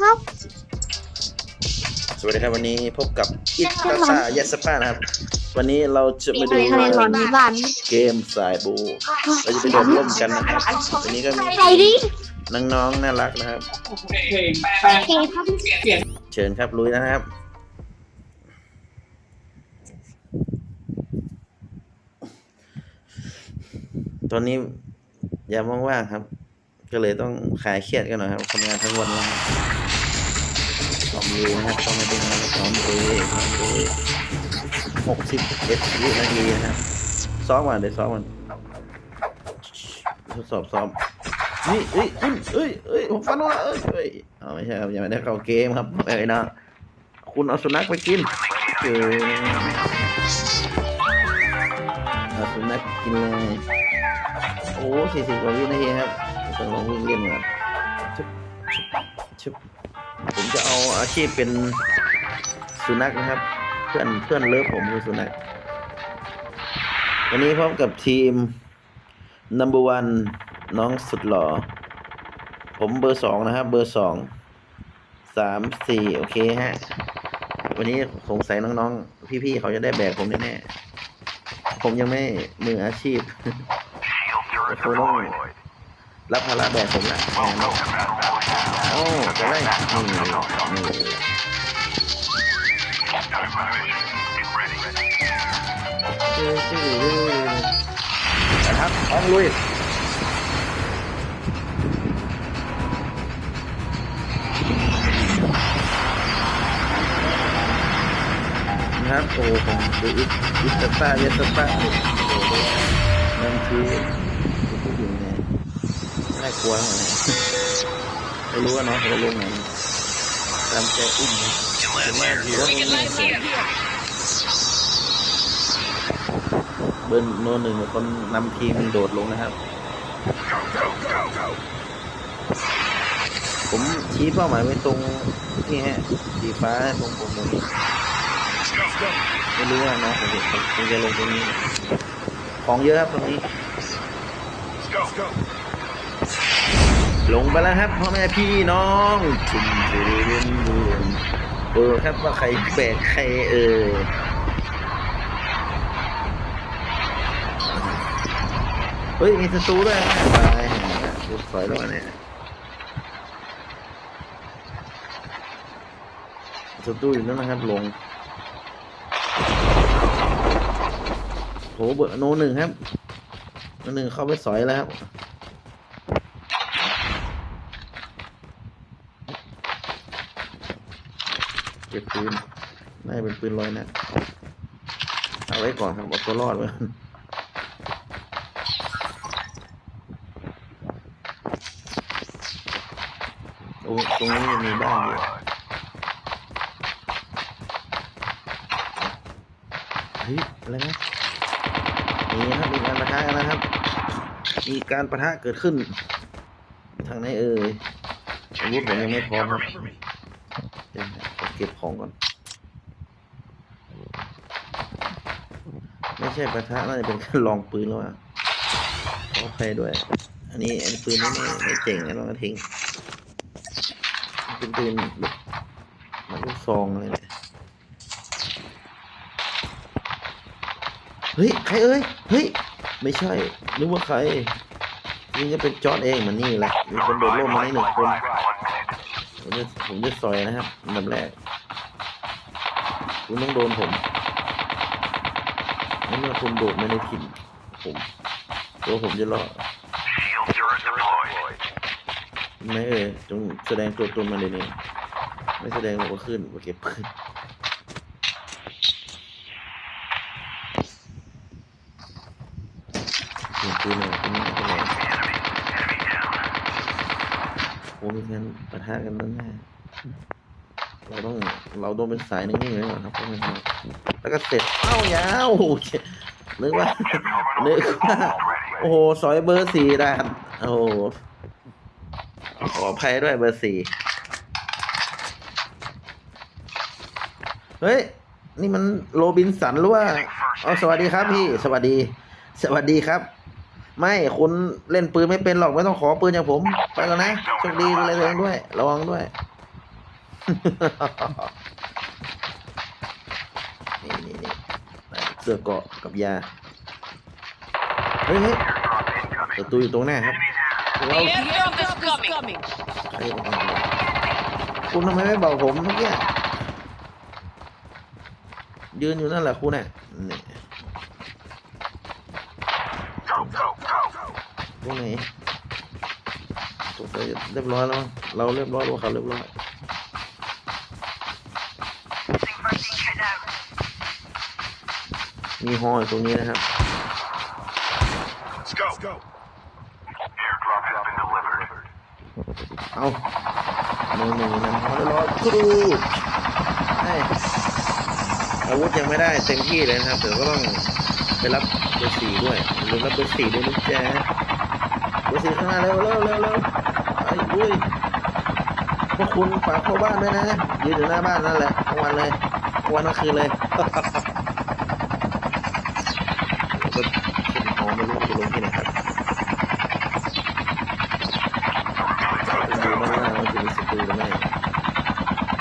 ครับ สวัสดีครับวันนี้พบกับอิตาซาเยสป้านะครับ วันนี้เราจะมาดูทะเลร้อนที่บ้านเกมสายบูเราจะไปโดดร่มกันนะครับวันนี้ก็มีใจดิน้องๆน่ารักนะครับโอเคครับเชิญครับลุยนะครับตอนนี้ยามว่างๆครับ ก็เลยต้องคลายเครียดกันหน่อยครับทำงานทั้งวันแล้วครับซ้อมลุยนะครับต้องมาดูนะครับซ้อมลุยซ้อมลุยหกสิบเอ็ดวินาทีนะครับซ้อมก่อนเดี๋ยวซ้อมก่อนทดสอบซ้อมนี่เอ้ยคุณเอ้ยเอ้ยผมฟันว่าเอ้ยเอ้ยเอาไม่ใช่ครับยังไม่ได้เข้าเกมครับเอ้ยนะคุณเอาสุนัขไปกินเออเอาสุนัขกินเลยโอ้สี่สิบกว่าวินาทีครับ ต้องลองวิ่งเล่นก่อนชุบชุบชุบผมจะเอาอาชีพเป็นสุนัขนะครับ เพื่อนเพื่อนเลิฟผมคือสุนัขวันนี้พร้อมกับทีม number one น้องสุดหล่อ ผมเบอร์สองนะครับ เบอร์สองสามสี่โอเคฮะ วันนี้สงสัยน้องๆ พี่ๆ เขาจะได้แบกผมแน่ๆผมยังไม่มืออาชีพเขาต้อง รับภาระแบกผมละงานนี้โอ้จะได้นี่นี่จื้อจื้อนะครับพร้อมลุยนะครับโอ้ผมดูอิอิสตาเยสตาโอ้โหนั่นคือ กลัวเหมือนกันไม่รู้ว่าน้องเขาจะลงไหนตามใจอุ้มนะจะมาอยู่ว่าเบิร์นโนหนึ่งเป็นคนนำทีมโดดลงนะครับ ผมชี้เป้าหมายไว้ตรงที่ฮะสีฟ้าตรงผมตรงนี้ไม่รู้ว่าน้องผมจะคงจะลงตรงนี้ ของเยอะครับตรงนี้ ลงไปแล้วครับพ่อแม่พี่น้องชุมเรียนรวมเออครับว่าใครแบกใครเออเฮ้ย มีศัตรูด้วยนะตายดูสวยแล้วเนี่ยศัตรูอยู่นั่นนะครับลงโหเบอร์โนหนึ่งครับโนหนึ่งเข้าไปสอยแล้วครับ เก็บปืนน่าจะเป็นปืนลอยนะเอาไว้ก่อนครับเอาตัวรอดไว้โอ้ตรงนี้มีบ้านอยู่เฮ้ยอะไรนะนี่ครับมีการประทะกันนะครับ มีการประทะเกิดขึ้น ทางไหนเอ่ยอาวุธผมยังไม่พร้อมครับ เดี๋ยวนะผมเก็บของก่อน ไม่ใช่ประทะน่าจะเป็นการลองปืนแล้วอะขออภัยด้วย อันนี้อันปืนนี้ไม่ไม่เจ๋งนะต้องทิ้งเป็นปืนลูกมันลูกซองอะไรเนี่ยเฮ้ย ใครเอ้ย เฮ้ย ไม่ใช่ นึกว่าใครนี่จะเป็นจอร์ดเองเหมันนี่แหละ มีคนโดดร่มมาในหนึ่งคน ผมจะผมจะซอยนะครับอันดับแรก คุณต้องโดนผมนั่นเมื่อคุณโดดไม่ได้ถิ่นผมตัวผมจะรอดไม่เอ่ยจงแสดงตัวตนมาเลยนี่ไม่แสดงผมก็ขึ้นโอเคปืนเปลี่ยนปืนเลยปืนนี้เป็นไรโอ้มีการปะทะกันนั่นแน่ เราต้องเราต้องเป็นสายนิ่งๆไว้ก่อนครับพวกนี้ครับแล้วก็เสร็จเอ้ายาวนึกว่านึกว่าโอ้โหสอยเบอร์สี่ด้านโอ้โหขออภัยด้วยเบอร์สี่เฮ้ย นี่มันโรบินสันหรือว่าเอ๋อสวัสดีครับพี่ สวัสดี สวัสดีครับ ไม่คุณเล่นปืนไม่เป็นหรอกไม่ต้องขอปืนจากผม ไปก่อนนะโชคดีอะไรตัวเองด้วย ระวังด้วย นี่นี่นี่เสื้อเกราะกับยา เฮ้ยเฮ้ยศัตรูอยู่ตรงหน้าครับเรา The airdrop is coming. ใครเอามาคุณทำไมไม่บอกผมเมื่อกี้ยืนอยู่นั่นแหละคุณน่ะนี่ตรงไหนตรงไปเรียบร้อยแล้วมั้งเราเรียบร้อยหรือว่าเขาเรียบร้อย มีฮออยู่ตรงนี้นะครับ Let's go. go. Airdrop has been delivered. เอาหนึ่งหนึ่งนำฮอได้รอครูให้อาวุธยังไม่ได้เต็มที่เลยนะครับ เดี๋ยวก็ต้องไปรับเบอร์สี่ด้วยอย่าลืมรับเบอร์สี่ด้วยนะจ๊ะเบอร์สี่ข้างหน้าเร็วเร็วเร็วเร็วไอ้อุ้ยพวกคุณฝากเข้าบ้านด้วยนะยืนอยู่หน้าบ้านนั่นแหละทั้งวันเลยทั้งวันทั้งคืนเลย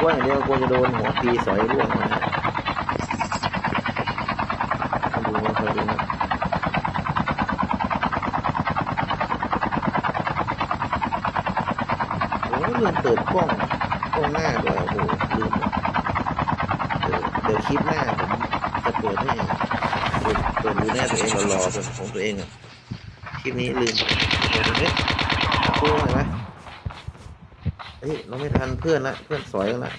กลัว่าอย่างเดียวกลัวจะโดนหัวปีสอยร่วงนะฮะมาดูมาคอยดูนะโอ้ลืมเปิดกล้องกล้องหน้าด้วยโอ้โหลืมเดี๋ยวเดี๋ยวคลิปหน้าผมจะเปิดให้เปิดเปิดดูหน้าตัวเองรอๆส่วนของตัวเองอะคลิปนี้ลืมเดี๋ยวเฮ้ยพูดว่าไงวะ เฮ้ยเราไม่ทันเพื่อนละเพื่อนสอยกันละ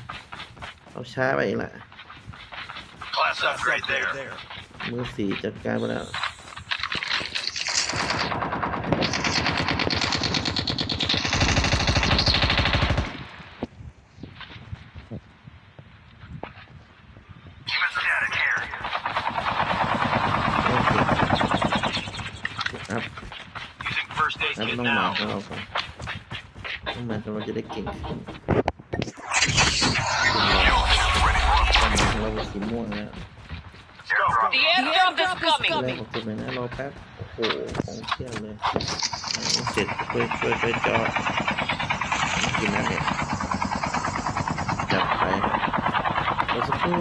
เราช้าไปอีกละ Class upgrade there. มือสี่จัดการไปแล้ว Static here. ครับ Using first aid ครับ kit ต้องหมา now. ของเราก่อนต้องหมาของเรา จะได้เก่งขึ้นต้องหมาของเราเป็นสีม่วงแล้ว The airdrop is แรก coming. ของจุดเลยนะรอแป๊บโอ้โหของเที่ยงเลยเสร็จช่วยช่วยช่วยจอดกินนะเนี่ยจับไปรอสักครู่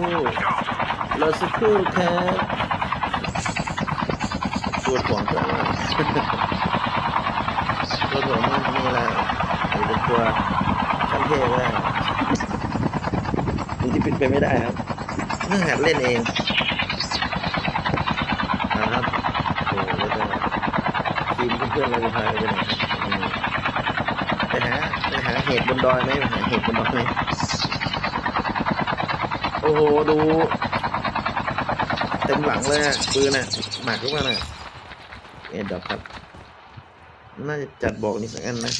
รอสักครู่ครับปวดหัวเพื่อนว่าปวดหัวมันมีอะไรอยู่ เป็นตัวขั้นเทพได้มันที่เป็นไปไม่ได้ครับเพิ่งหัดเล่นเองนะครับโอ้โหแล้วก็ทีมเพื่อนๆเราจะพาไปไหนไปหาไปหาเห็ดบนดอยไหมไปหาเห็ดบนดอยไหมโอ้โหดูเต็มหลังเลยปืนอะหมักหรือเปล่าน่ะเอ็ดดอกครับ น่าจะจัดบอกนี่สักอันนะ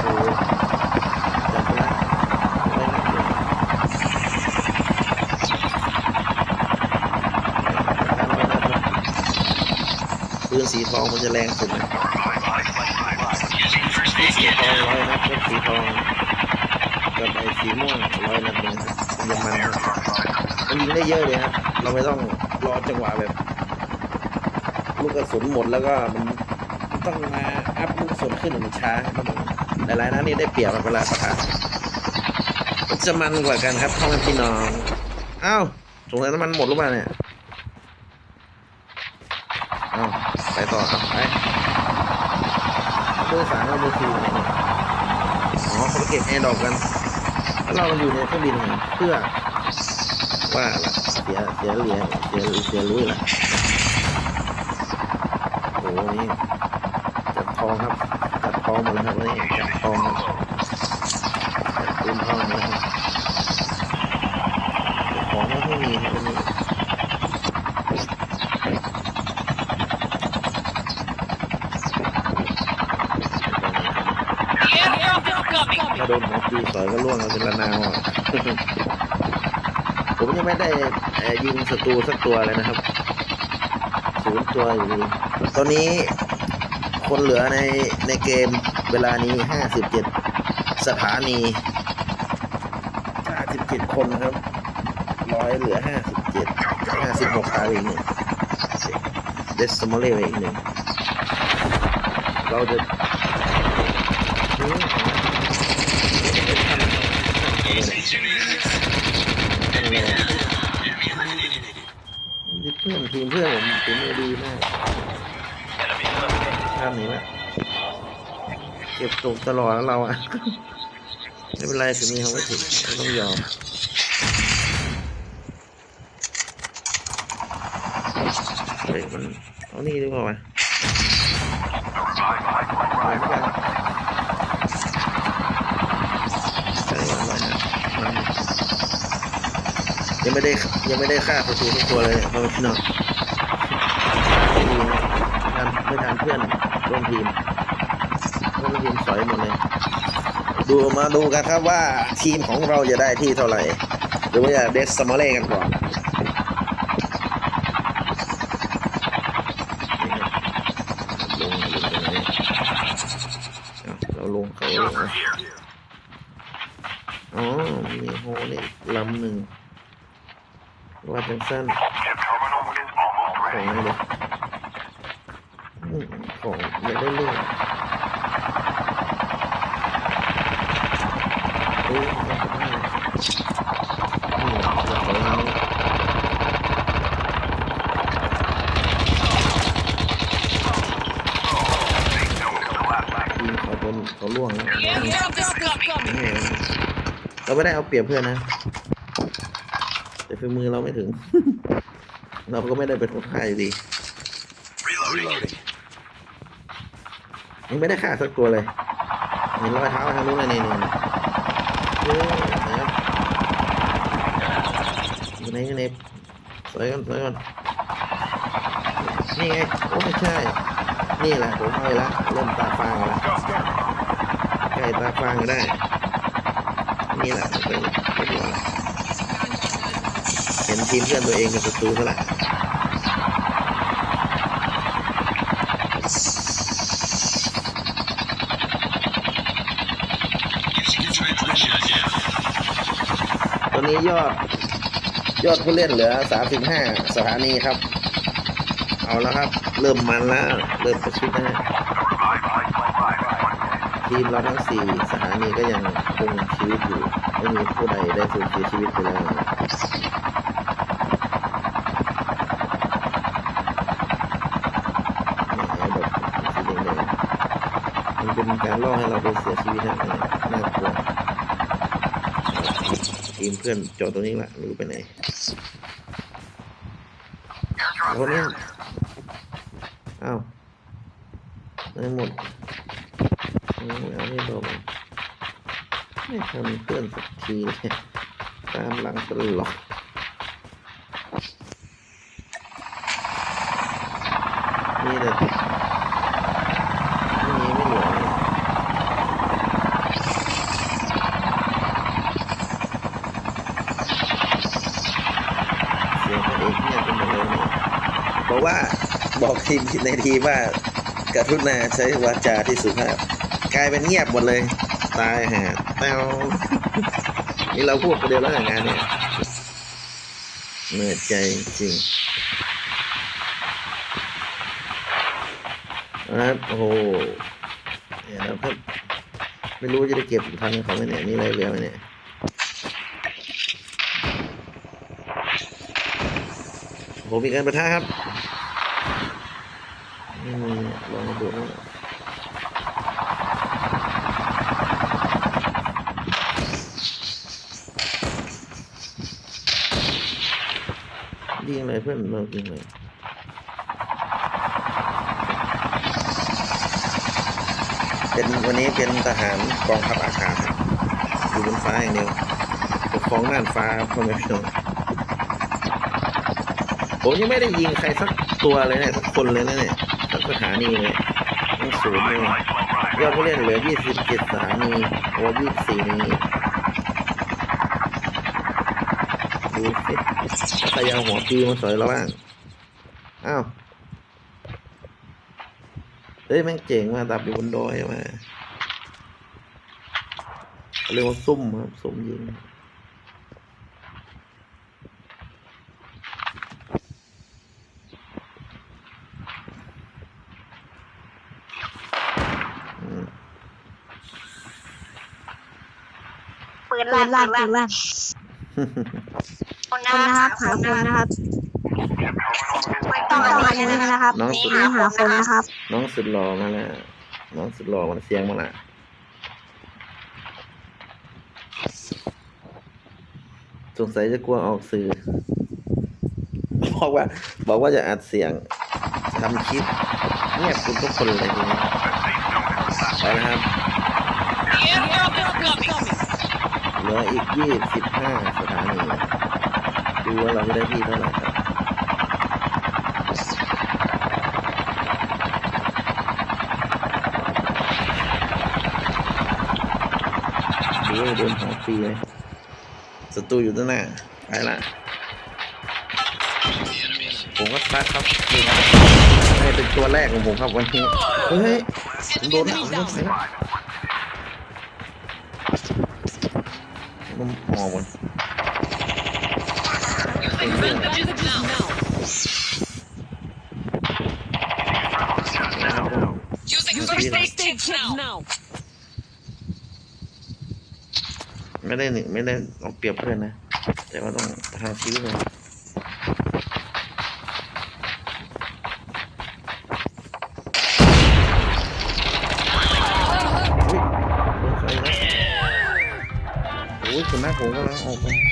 โอ้โหจัดไปละไม่นับเลยปืน สีทองมันจะแรงสุดนะสีทองร้อยนัดกับสีทองกับไอ้สีม่วงร้อยนัดเลยครับมันมันมันยิงได้เยอะเลยครับเราไม่ต้องรอจังหวะแบบ ลูกกระสุนหมดแล้วก็มันต้องมาอัพลูกกระสุนขึ้นมันช้าครับผมหลายๆนัดนี่ได้เปรียบเวลาประทะมันจะมันกว่ากันครับพ่อแม่พี่น้องอ้าวสงสัยน้ำมันหมดหรือเปล่าเนี่ยอ้าวไป ต่อครับไปเบอร์สามกับเบอร์สี่เนี่ยอ๋อเขาไปเก็บแอร์ดอปกันแล้วเราอยู่ในเครื่องบินเพื่อว่าละเสียเสียเหรียญเสียเสียรู้ละโอ้โหนี่จัดทองครับจัดทองหมดแล้วครับนนี้จัดทองครับจัดปืนทองหมดแล้วครับของไม่มีครับวันนี้ The airdrop is coming. ถ้าโดน อยก็ล่วงกันเป็นระนาวผมยังไม่ได้ยิงศัตรูสักตัวเลยนะครับศูนย์ตัวอยู่ตอนนี้คนเหลือในในเกมเวลานี้ห้าสิบเจ็ดสถานีห้าสิบเจ็ดคนครับร้อยเหลือห้าสิบเจ็ดห้าสิบหกตายอีกหนึ่งเดสโมเลไปอีกหนึ่งเราจะ อืมนั่นแหละนี่เพื่อนทีมเพื่อนผมทีมมือดีมากภาพนี้ละเก็บตกตลอดแล้วเราอะไม่เป็นไรถึงนี้เขาไม่ถึงเราต้องยอมเฮ้ยมันเอานี่ดีกว่าวะเอาไม่ได้ใช่ว่าอะไรนะมัน ยังไม่ได้ยังไม่ได้ฆ่าศัตรูทุกตัวเลยเพราะพี่น้องไม่ดีนะทานไม่ทานเพื่อนร่วมทีมร่วมทีมสอยหมดเลยดูมาดูกันครับว่าทีมของเราจะได้ที่เท่าไหร่หรือว่าจะเดสสมอเล่กันก่อนเราลงเขาอ๋อ มีโฮนี่ลำหนึ่งว่าจังสั้นของอะไรเลยอืมของไม่ได้เรื่องโอ้ยของเราเขาเป็นเขาล่วงแล้ว The airdrop is coming. นี่ เราไม่ได้เอาเปรียบเพื่อนนะ แต่ฝีมือเราไม่ถึง เราก็ไม่ได้เป็นคนฆ่าอยู่ดียังไม่ได้ฆ่าสักตัวเลยเห็นรอยเท้าทางนู้นเลยนี่นี่นี่เอยู่ไหนอยู่ไหนสวยกันสวยกันนี่ไงโอ้ไม่ใช่ นี่แหละผมเอาไปละเริ่มตาฟางแล้วใกล้ตาฟางก็ได้ นี่แหละมันเอยละเห็นทีมเพื่อนตัวเองเป็นศัตรูซะละตอนนี้ยอด ยอดผู้เล่นเหลือ 35 สถานีครับ เอาแล้วครับ เริ่มมันแล้ว เริ่มประชิดนะ ทีมเราทั้ง4สถานีก็ยังคงชีวิตอยู่ ไม่มีผู้ใดได้สูญเสียชีวิตไปแล้วเนี่ยแบบสีแดๆมันเป็นการล่อให้เราไปเสียชีวิตนะน่ากลัวทีมเพื่อนจอดตรงนี้ละไม่รู้ไปไหนคนนี้อ้าวไม่หมดอืมเอาไม่บอก ไม่ทำเพื่อนสักทีเลยตามหลังตลอดนี่แต่ไม่มีไม่เหลือเลยเสียงตัวเองเงียบไปหมดเลยเนี่ยบอกว่าบอกทีมในทีมว่ากรุณาใช้วาจาที่สุภาพกลายเป็นเงียบหมดเลย ตายหาแต้วนี่เราพูดคนเดียวแล้วงานเนี่ยเหนื่อยใจจริงนะครับโอ้โหเนี่ยนะครับไม่รู้จะได้เก็บทันเขาไหมเนี่ยนี่อะไรเหลือไหมเนี่ยผมมีการประทะครับไม่มีลองดูนะ ยิงอะไรเพื่อนเรายิงเลยเป็นวันนี้เป็นทหารกองทัพอากาศอยู่บนฟ้าอย่างเดียวปกครองน่านฟ้าพ่อแม่พี่น้องผมยังไม่ได้ยิงใครสักตัวเลยเนี่ยสักคนเลยนะเนี่ยสักสถานีเลยยังศูนย์เลยยอดผู้เล่นเหลือ 27 สถานีโอ้24นี้ ใครเอาหัวปีมาสอยเราบ้าง อ้าว เฮ้ยแม่งเจ๋งมากดับอยู่บนดอยมาเรียกว่าซุ่มครับซุ่มยิงปืปืนลั่นปืนลั่น คนนะครับหาคนนะครับต้องต้องอันนี้นะครับน้องสุดนี่หาคนนะครับ น้องสุดหล่อมาแล้วน้องสุดหล่อมันเสียงมาละสงสัยจะกลัวออกสื่อ บอกว่า บอกว่าจะอัดเสียงทำคลิปเงียบคุณทุกคนเลยทีนี้ไปนะครับ The airdrop is coming. เหลืออีกยี่สิบห้าสถานี ดูว่าเราได้ที่เท่าไหร่ครับดูว่าโดนของฟรีไหมศัตรูอยู่ด้านหน้าไปละผมก็ซัดครับนี่ครับให้เป็นตัวแรกของผมครับวันนี้เฮ้ยผมโดนแล้วผมโดนไปล้วผมมองบน Advantage now. นะครับผม Using first aid kit now. ไม่ได้หนึ่งไม่ได้เอาเปรียบเพื่อนนะ แต่ว่าต้องทางชีวิตเลยอุ้ยโดนไฟแล้วโอ้ยคุณหน้าผมกำลังออกไป